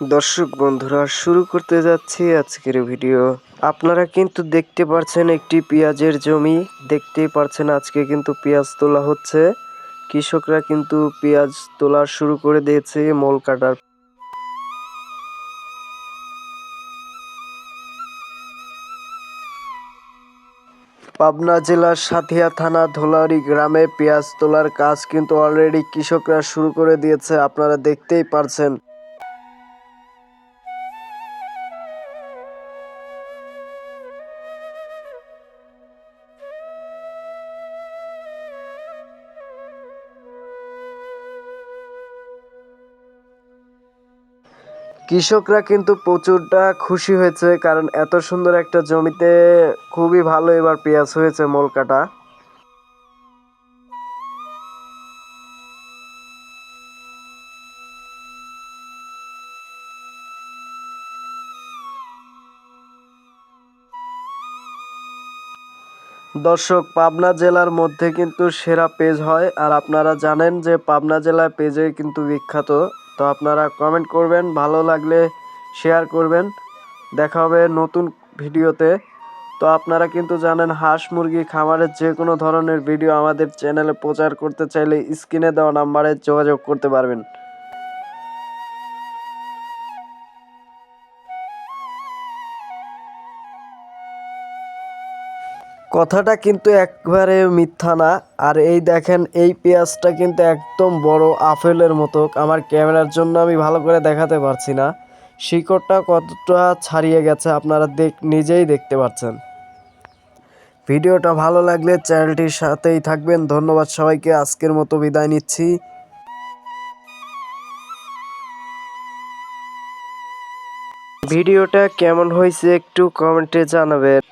দর্শক বন্ধুরা, শুরু করতে যাচ্ছি আজকের ভিডিও। আপনারা কিন্তু দেখতে পাচ্ছেন একটি পেঁয়াজের জমি। দেখতেই পারছেন আজকে কিন্তু পেঁয়াজ তোলা হচ্ছে। কৃষকরা কিন্তু পেঁয়াজ তোলা শুরু করে দিয়েছে, মল কাটার পাবনা জেলার সাথিয়া থানা ধোলারি গ্রামে পেঁয়াজ তোলার কাজ কিন্তু অলরেডি কৃষকরা শুরু করে দিয়েছে, আপনারা দেখতেই পারছেন। কৃষকরা কিন্তু প্রচুরটা খুশি হয়েছে, কারণ এত সুন্দর একটা জমিতে খুবই ভালো এবার পেঁয়াজ হয়েছে মোল কাটা দর্শক, পাবনা জেলার মধ্যে কিন্তু সেরা পেজ হয়, আর আপনারা জানেন যে পাবনা জেলা পেজে কিন্তু বিখ্যাত। তো আপনারা কমেন্ট করবেন, ভালো লাগলে শেয়ার করবেন। দেখা হবে নতুন ভিডিওতে। তো আপনারা কিন্তু জানেন, হাঁস মুরগি খামারের যে কোনো ধরনের ভিডিও আমাদের চ্যানেলে প্রচার করতে চাইলে স্ক্রিনে দেওয়া নাম্বারে যোগাযোগ করতে পারবেন। কথাটা কিন্তু একবারে মিথ্যা না। আর এই দেখেন, এই পেঁয়াজটা কিন্তু একদম বড় আপেলের মতো। আমার ক্যামেরার জন্য আমি ভালো করে দেখাতে পারছি না। শিকড়টা কতটা ছাড়িয়ে গেছে আপনারা দেখ, নিজেই দেখতে পাচ্ছেন। ভিডিওটা ভালো লাগলে চ্যানেলটির সাথেই থাকবেন। ধন্যবাদ সবাইকে, আজকের মতো বিদায় নিচ্ছি। ভিডিওটা কেমন হয়েছে একটু কমেন্টে জানাবেন।